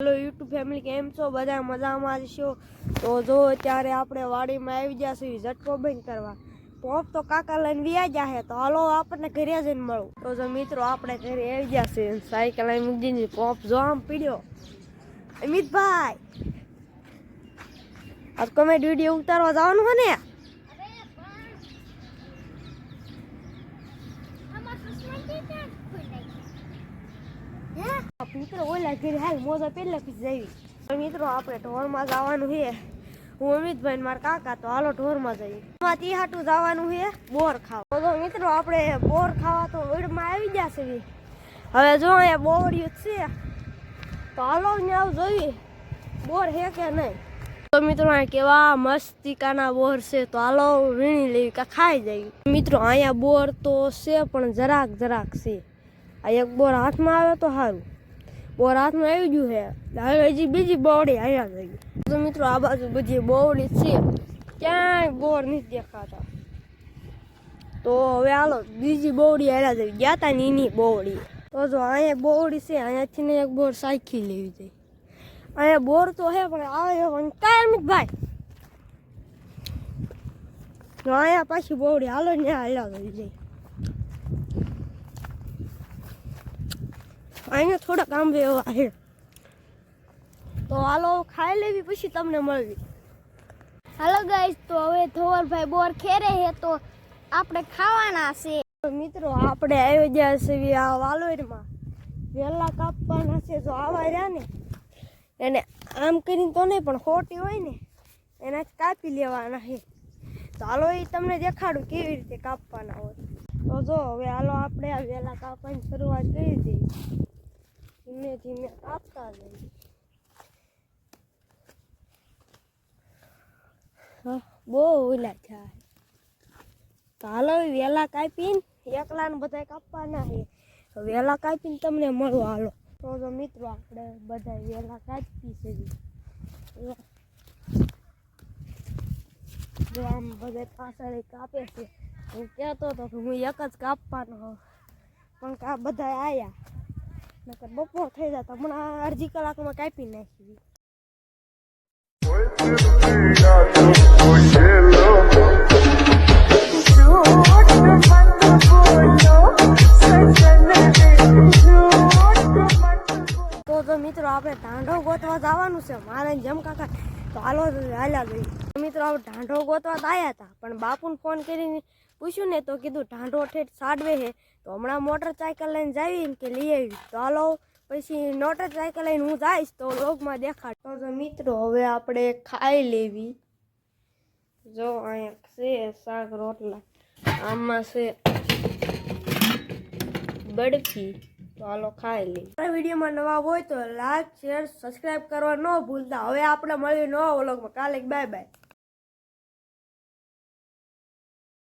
Hello YouTube family કેમ છો? બધા મજામાં છો? તો જો અત્યારે આપણે વાડીમાં આવી છીએ ઝટકો બંધ કરવા. પોપ તો કાકા લઈને વ્યા છે, તો હાલો આપણને ઘરે જઈને મળું. તો જો મિત્રો, આપણે ઘરે આવી ગયા છે સાયકલ લઈને મૂકી દીધી પોપ જો આમ પીડ્યો. અમિતભાઈ! આજ કોમેડી વીડિયો ઉતારવા જવાનું હોય ને? મિત્રો, ઓલા ઘરે હાલ મોજા પહેલા પી જઈ. મિત્રો, આપણે ઢોરમાં જવાનું છે. હું અમિતભાઈ મારા કાકા તો હાલો ઢોરમાં જઈએ. એમાં તી હાટું જવાનું છે, બોર ખાવા. તો મિત્રો, આપણે બોર ખાવા તો વીડમાં આવી ગયા છે હવે જો અહીંયા બોવડિયું છે. તો હાલો ને આવ જોઈએ. બોર હે કે નહીં? તો મિત્રો અહીંયા કેવા મસ્તિકાના બોર છે. તો હાલો વીણી લેવી કા ખાઈ જાય મિત્રો, અહીંયા બોર તો છે, પણ જરાક જરાક છે. આ એક બોર હાથમાં આવે તો સારું. બોર હાથમાં આવી ગયું છે હવે હજી બીજી બોવડી આવ્યા થઈ તો મિત્રો આ બાજુ બધી બોવડી છે ક્યાંય બોર નથી દેખાતા તો હવે હાલો બીજી બોવડી આવ્યા થઈ ગયા તા ને એની બોવડી તો જો અહીંયા બોવડી છે અહીંયાથી ને એક બોર સાયખી લેવી છે. અહીંયા બોર તો હે, પણ આવે પણ કાંઈ ભાઈ. તો અહીંયા પાછી બોવડી હાલો ને હાલ્યા થઈ જાય અહીંયા થોડાક આંબે એવા છે. તો હાલો ખાઈ લેવી પછી તમને મળવી. હાલો ગાઈસ તો હવે ધોવરભાઈ બોર ખેરે હે તો આપણે ખાવાના છે. મિત્રો આપણે આવી ગયા છીએ આ વાલોરમાં. વેલા કાપવાના છે જો આવા રહ્યા ને એને આમ કરીને તો નહીં પણ ખોટી હોય ને એના જ કાપી લેવાના છે. તો હાલો એ તમને દેખાડું કેવી રીતે કાપવાના હોય. તો જો હવે હાલો આપણે આ વેલા કાપવાની શરૂઆત કરી દઈએ. ધીમે ધીમે કાપતા જઈએ બહુ ઓલા થાય તો હાલો હવે વેલા કાપીને એકલા ને બધા કાપવાના છે તો વેલા કાપીને તમને મળો હાલો તો જો મિત્રો આપણે બધા વેલા કાપી છે આમ બધા પાછળ કાપે છે હું કહેતો હતો કે હું એક જ કાપવાનો પણ બધા આયા નકર બપોર થઈ જતા હમણાં અડધી કલાકમાં કાપી નાખી. તો તો મિત્રો, આપણે ઢાંઢો ગોતવા જવાનું છે. મારે જેમ કાકા તો હાલો હાલ્યા જઈએ મિત્રો, આપણે ઢાંઢો ગોતવા આવ્યા હતા, પણ બાપુને ફોન કરીને પૂછ્યું ને તો કીધું, ઢાંઢો ઠેઠ સાડવે હે. તો હમણાં મોટર સાયકલ લઈને જાવી કે લઈ આવી. તો હાલો, પછી મોટર સાયકલ લઈને હું જઈશ તો લોગમાં દેખાડ. તો મિત્રો, હવે આપણે ખાઈ લેવી. જો અહીંયા છે શાક રોટલા. આમાં છે તો હાલો ખાઈ લઈ આ વિડીયોમાં નવા હોય તો લાઈક, શેર સબસ્ક્રાઈબ કરવા ન ભૂલતા. હવે આપણે મળીએ નવા વ્લોગમાં. કાલે બાય બાય.